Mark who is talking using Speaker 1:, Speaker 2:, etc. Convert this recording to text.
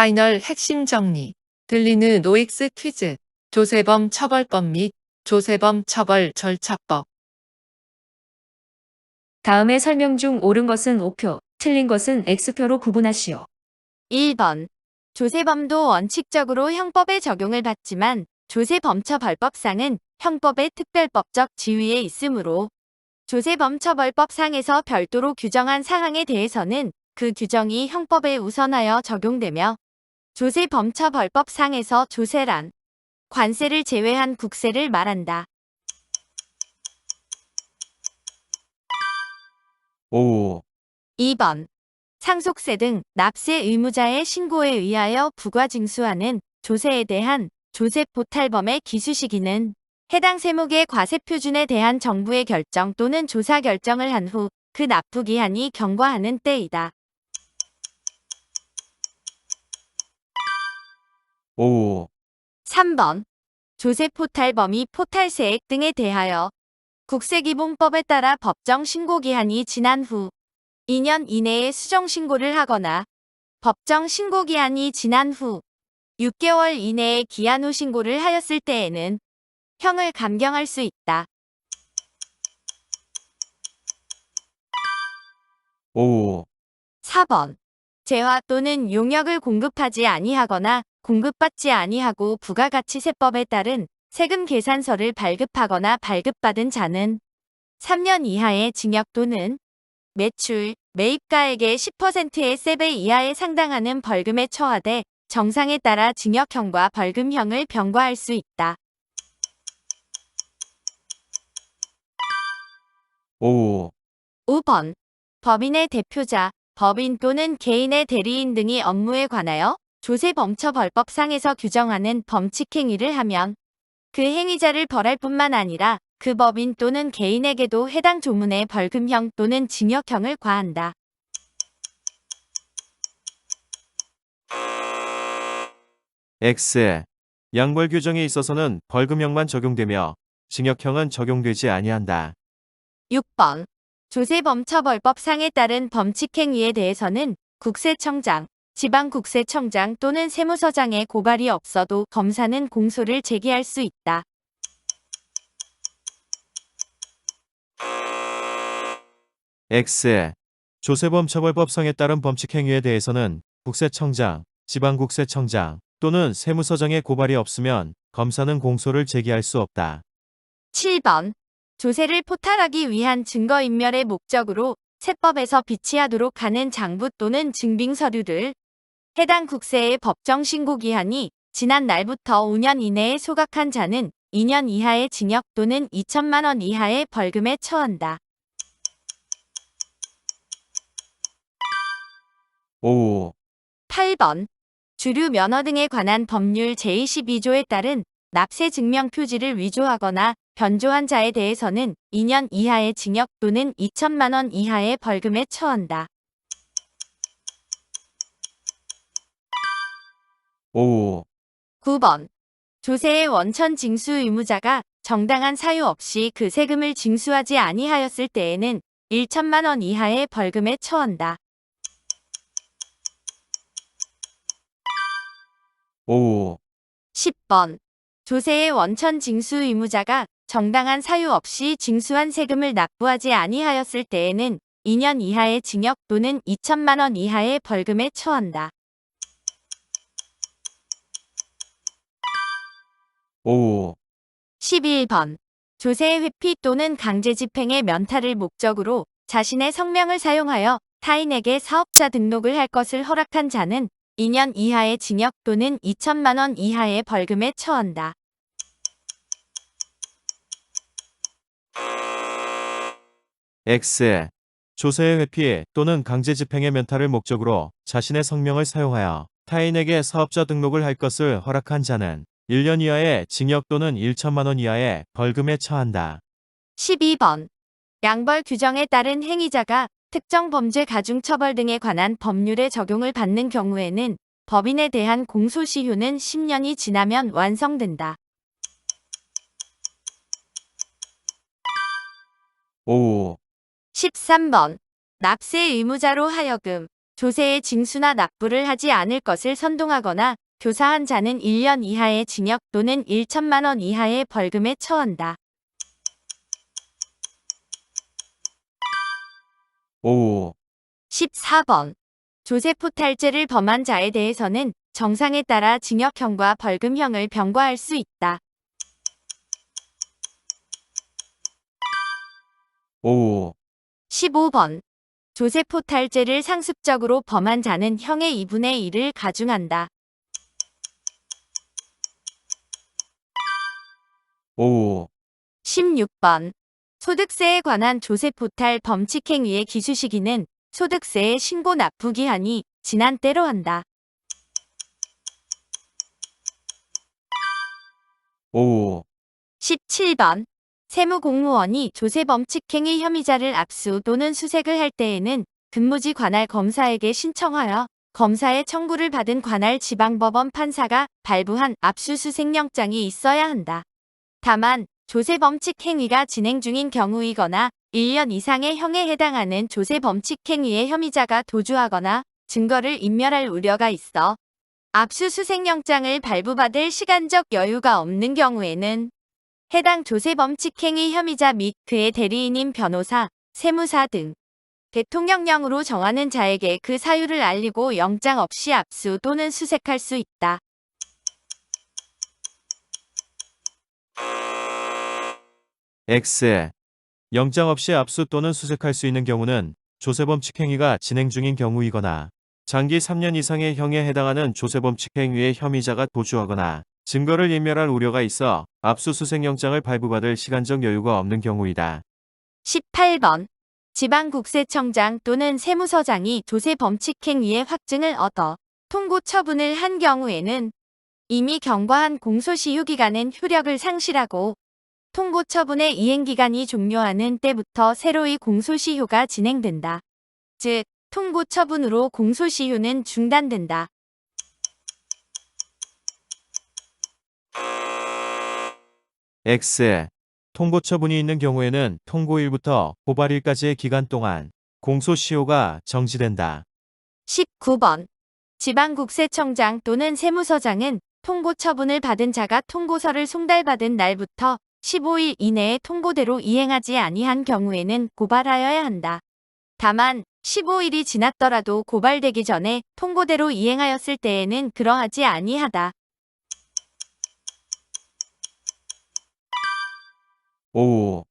Speaker 1: 파이널 핵심 정리. 들리는 OX 퀴즈. 조세범 처벌법 및 조세범 처벌 절차법.
Speaker 2: 다음의 설명 중 옳은 것은 O표, 틀린 것은 X표로 구분하시오.
Speaker 3: 1번. 조세범도 원칙적으로 형법에 적용을 받지만 조세범처벌법상은 형법의 특별법적 지위에 있으므로 조세범처벌법상에서 별도로 규정한 사항에 대해서는 그 규정이 형법에 우선하여 적용되며 조세 범처벌법상에서 조세란 관세를 제외한 국세를 말한다.
Speaker 4: 5.
Speaker 3: 2번. 상속세 등 납세 의무자의 신고에 의하여 부과징수하는 조세에 대한 조세 포탈범의 기수 시기는 해당 세목의 과세 표준에 대한 정부의 결정 또는 조사 결정을 한 후 그 납부 기한이 경과하는 때이다.
Speaker 4: 5.
Speaker 3: 3번. 조세 포탈범이 포탈 세액 등에 대하여 국세기본법에 따라 법정 신고 기한이 지난 후 2년 이내에 수정 신고를 하거나 법정 신고 기한이 지난 후 6개월 이내에 기한 후 신고를 하였을 때에는 형을 감경할 수 있다.
Speaker 4: 5.
Speaker 3: 4번. 재화 또는 용역을 공급하지 아니하거나 공급받지 아니하고 부가가치세법에 따른 세금 계산서를 발급하거나 발급받은 자는 3년 이하의 징역 또는 매출, 매입가액의 10%의 세배 이하에 상당하는 벌금에 처하되 정상에 따라 징역형과 벌금형을 병과할 수 있다.
Speaker 4: 5.
Speaker 3: 5번. 법인의 대표자, 법인 또는 개인의 대리인 등이 업무에 관하여 조세범처벌법상에서 규정하는 범칙행위를 하면 그 행위자를 벌할 뿐만 아니라 그 법인 또는 개인에게도 해당 조문의 벌금형 또는 징역형을 과한다.
Speaker 4: X. 양벌 규정에 있어서는 벌금형만 적용되며 징역형은 적용되지 아니한다.
Speaker 3: 6번. 조세범처벌법상에 따른 범칙행위에 대해서는 국세청장, 지방국세청장 또는 세무서장의 고발이 없어도 검사는 공소를 제기할 수 있다.
Speaker 4: X. 조세범 처벌법상에 따른 범칙 행위에 대해서는 국세청장, 지방국세청장 또는 세무서장의 고발이 없으면 검사는 공소를 제기할 수 없다.
Speaker 3: 7번. 조세를 포탈하기 위한 증거인멸의 목적으로 세법에서 비치하도록 하는 장부 또는 증빙 서류를 해당 국세의 법정 신고 기한이 지난 날부터 5년 이내에 소각한 자는 2년 이하의 징역 또는 2천만 원 이하의 벌금에 처한다.
Speaker 4: 5.
Speaker 3: 8번. 주류 면허 등에 관한 법률 제22조에 따른 납세 증명 표지를 위조하거나 변조한 자에 대해서는 2년 이하의 징역 또는 2천만 원 이하의 벌금에 처한다.
Speaker 4: 5.
Speaker 3: 9번. 조세의 원천 징수 의무자가 정당한 사유 없이 그 세금을 징수하지 아니하였을 때에는 1천만 원 이하의 벌금에 처한다.
Speaker 4: 5.
Speaker 3: 10번. 조세의 원천 징수 의무자가 정당한 사유 없이 징수한 세금을 납부하지 아니하였을 때에는 2년 이하의 징역 또는 2천만 원 이하의 벌금에 처한다.
Speaker 4: 5.
Speaker 3: 11번. 조세의 회피 또는 강제 집행의 면탈을 목적으로 자신의 성명을 사용하여 타인에게 사업자 등록을 할 것을 허락한 자는 2년 이하의 징역 또는 2천만 원 이하의 벌금에 처한다.
Speaker 4: X. 조세의 회피 또는 강제 집행의 면탈을 목적으로 자신의 성명을 사용하여 타인에게 사업자 등록을 할 것을 허락한 자는 1년 이하의 징역 또는 1천만 원 이하의 벌금에 처한다.
Speaker 3: 12번. 양벌 규정에 따른 행위자가 특정 범죄 가중 처벌 등에 관한 법률의 적용을 받는 경우에는 법인에 대한 공소시효는 10년이 지나면 완성된다.
Speaker 4: 5.
Speaker 3: 13번. 납세 의무자로 하여금 조세의 징수나 납부를 하지 않을 것을 선동하거나 교사한 자는 1년 이하의 징역 또는 1천만 원 이하의 벌금에 처한다.
Speaker 4: 오우.
Speaker 3: 14번. 조세포탈죄를 범한 자에 대해서는 정상에 따라 징역형과 벌금형을 병과할 수 있다.
Speaker 4: 오우.
Speaker 3: 15번. 조세포탈죄를 상습적으로 범한 자는 형의 2분의 1을 가중한다.
Speaker 4: 오우.
Speaker 3: 16번. 소득세에 관한 조세포탈 범칙행위의 기수 시기는 소득세의 신고 납부 기한이 지난 때로 한다.
Speaker 4: 오우.
Speaker 3: 17번. 세무공무원이 조세범칙행위 혐의자를 압수 또는 수색을 할 때에는 근무지 관할 검사에게 신청하여 검사의 청구를 받은 관할 지방법원 판사가 발부한 압수수색영장이 있어야 한다. 다만 조세범칙 행위가 진행 중인 경우이거나 1년 이상의 형에 해당하는 조세범칙 행위의 혐의자가 도주하거나 증거를 인멸할 우려가 있어 압수수색영장을 발부받을 시간적 여유가 없는 경우에는 해당 조세범칙행위 혐의자 및 그의 대리인인 변호사, 세무사 등 대통령령으로 정하는 자에게 그 사유를 알리고 영장 없이 압수 또는 수색할 수 있다.
Speaker 4: X. 영장 없이 압수 또는 수색할 수 있는 경우는 조세범칙 행위가 진행 중인 경우이거나 장기 3년 이상의 형에 해당하는 조세범칙 행위의 혐의자가 도주하거나 증거를 인멸할 우려가 있어 압수수색영장을 발부받을 시간적 여유가 없는 경우이다.
Speaker 3: 18번. 지방국세청장 또는 세무서장이 조세 범칙행위의 확증을 얻어 통고 처분을 한 경우에는 이미 경과한 공소시효 기간은 효력을 상실하고 통고 처분의 이행기간이 종료하는 때부터 새로이 공소시효가 진행된다. 즉, 통고 처분으로 공소시효는 중단된다.
Speaker 4: X. 통고 처분이 있는 경우에는 통고일부터 고발일까지의 기간 동안 공소시효가 정지된다.
Speaker 3: 19번. 지방국세청장 또는 세무서장은 통고 처분을 받은 자가 통고서를 송달받은 날부터 15일 이내에 통고대로 이행하지 아니한 경우에는 고발하여야 한다. 다만 15일이 지났더라도 고발되기 전에 통고대로 이행하였을 때에는 그러하지 아니하다.
Speaker 4: 오우.